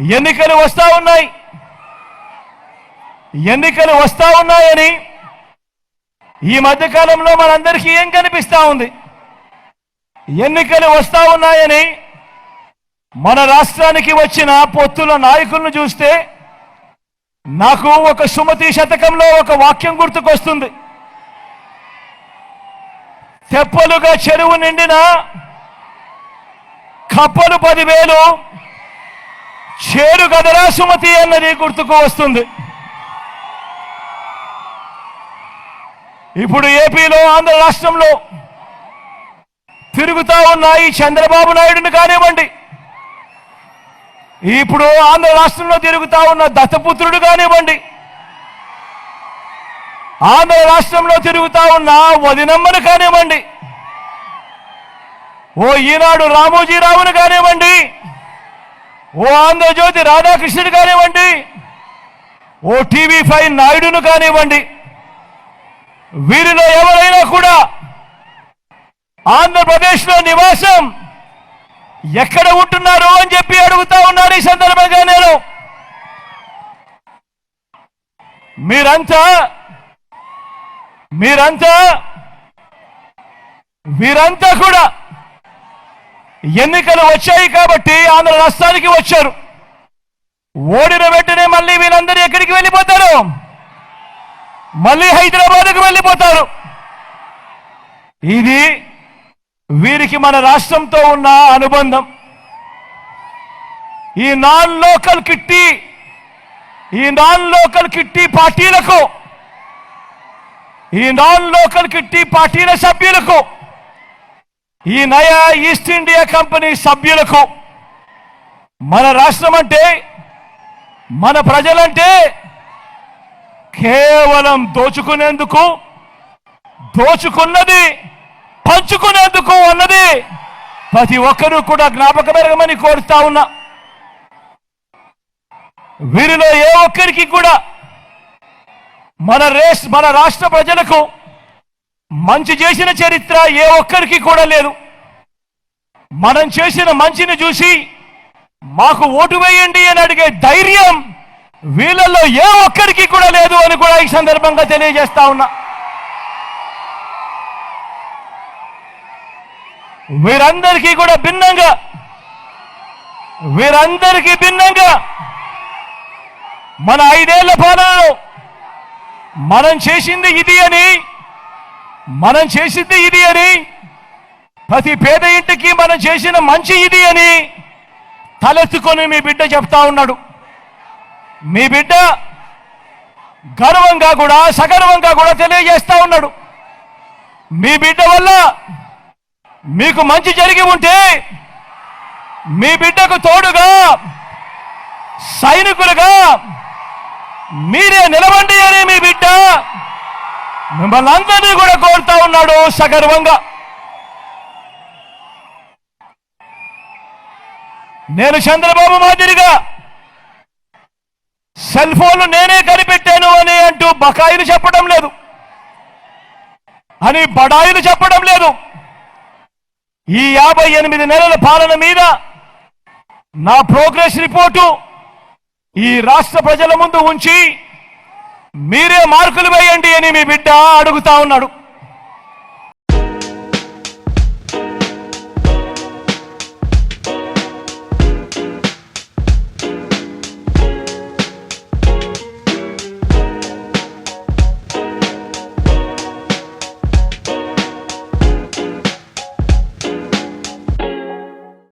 ఎన్నికలు వస్తా ఉన్నాయి. ఎన్నికలు వస్తా ఉన్నాయని ఈ మధ్యకాలంలో మనందరికీ ఏం కనిపిస్తా ఉంది. ఎన్నికలు వస్తా ఉన్నాయని మన రాష్ట్రానికి వచ్చిన పొత్తుల నాయకులను చూస్తే నాకు ఒక సుమతి శతకంలో ఒక వాక్యం గుర్తుకొస్తుంది. తెప్పలుగా చెరువు నిండిన కప్పలు పదివేలు చేరు కదరా సుమతి అన్నది గుర్తుకు వస్తుంది. ఇప్పుడు ఏపీలో ఆంధ్ర రాష్ట్రంలో తిరుగుతా ఉన్న ఈ చంద్రబాబు నాయుడుని కానివ్వండి. ఇప్పుడు ఆంధ్ర రాష్ట్రంలో తిరుగుతా ఉన్న దత్తపుత్రుడు కానివ్వండి. ఆంధ్ర రాష్ట్రంలో తిరుగుతా ఉన్న వదినమ్మను కానివ్వండి. ఓ ఈనాడు రామోజీరావును కానివ్వండి. ఓ ఆంధ్రజ్యోతి రాధాకృష్ణుడు కానివ్వండి ఓ టీవీ ఫైవ్ నాయుడును కానివ్వండి వీరిలో ఎవరైనా కూడా ఆంధ్రప్రదేశ్లో నివాసం ఎక్కడ ఉంటున్నారు అని చెప్పి అడుగుతా ఉన్నారు ఈ సందర్భంగా నేను. మీరంతా మీరంతా వీరంతా కూడా ఎన్నికలు వచ్చాయి కాబట్టి ఆంధ్ర రాష్ట్రానికి వచ్చారు. ఓడిన వెంటనే మళ్ళీ వీళ్ళందరూ ఎక్కడికి వెళ్ళిపోతారు? మళ్ళీ హైదరాబాద్కు వెళ్ళిపోతారు. ఇది వీరికి మన రాష్ట్రంతో ఉన్న అనుబంధం. ఈ నాన్ లోకల్ కిట్టి ఈ నాన్ లోకల్ కిట్టి పార్టీలకు ఈ నాన్ లోకల్ కిట్టి పార్టీల సభ్యులకు ఈ నయా ఈస్ట్ ఇండియా కంపెనీ సభ్యులకు మన రాష్ట్రం అంటే మన ప్రజలంటే కేవలం దోచుకునేందుకు దోచుకున్నది పంచుకునేందుకు అన్నది ప్రతి ఒక్కరూ కూడా జ్ఞాపకమెరగమని కోరుతా ఉన్నా. వీరిలో ఏ ఒక్కరికి కూడా మన రేస్ మన రాష్ట్ర ప్రజలకు మంచి చేసిన చరిత్ర ఏ ఒక్కరికి కూడా లేదు. మనం చేసిన మంచిని చూసి మాకు ఓటు వేయండి అని అడిగే ధైర్యం వీళ్ళల్లో ఏ ఒక్కరికి కూడా లేదు అని కూడా ఈ సందర్భంగా తెలియజేస్తా ఉన్నా. వీరందరికీ కూడా భిన్నంగా వీరందరికీ భిన్నంగా మన ఐదేళ్ళ పాలనలో మనం చేసింది ఇది అని మనం చేసింది ఇది అని. ప్రతి పేద ఇంటికి మనం చేసిన మంచి ఇది అని తలెత్తుకొని మీ బిడ్డ చెప్తా ఉన్నాడు. మీ బిడ్డ గర్వంగా కూడా సగర్వంగా కూడా తెలియజేస్తా ఉన్నాడు. మీ బిడ్డ వల్ల మీకు మంచి జరిగి ఉంటే మీ బిడ్డకు తోడుగా సైనికులుగా మీరే నిలవండి అని మీ బిడ్డ మిమ్మల్ని అందరినీ కూడా కోరుతా ఉన్నాడు సగర్వంగా. నేను చంద్రబాబు మాదిరిగా సెల్ ఫోన్లు నేనే కనిపెట్టాను అని అంటూ బకాయిలు చెప్పడం లేదు. అని బడాయిలు చెప్పడం లేదు. ఈ యాభై ఎనిమిది నెలల పాలన మీద నా ప్రోగ్రెస్ రిపోర్టు ఈ రాష్ట్ర ప్రజల ముందు ఉంచి మీరే మార్కులు వేయండి అని మీ బిడ్డ అడుగుతా ఉన్నాడు.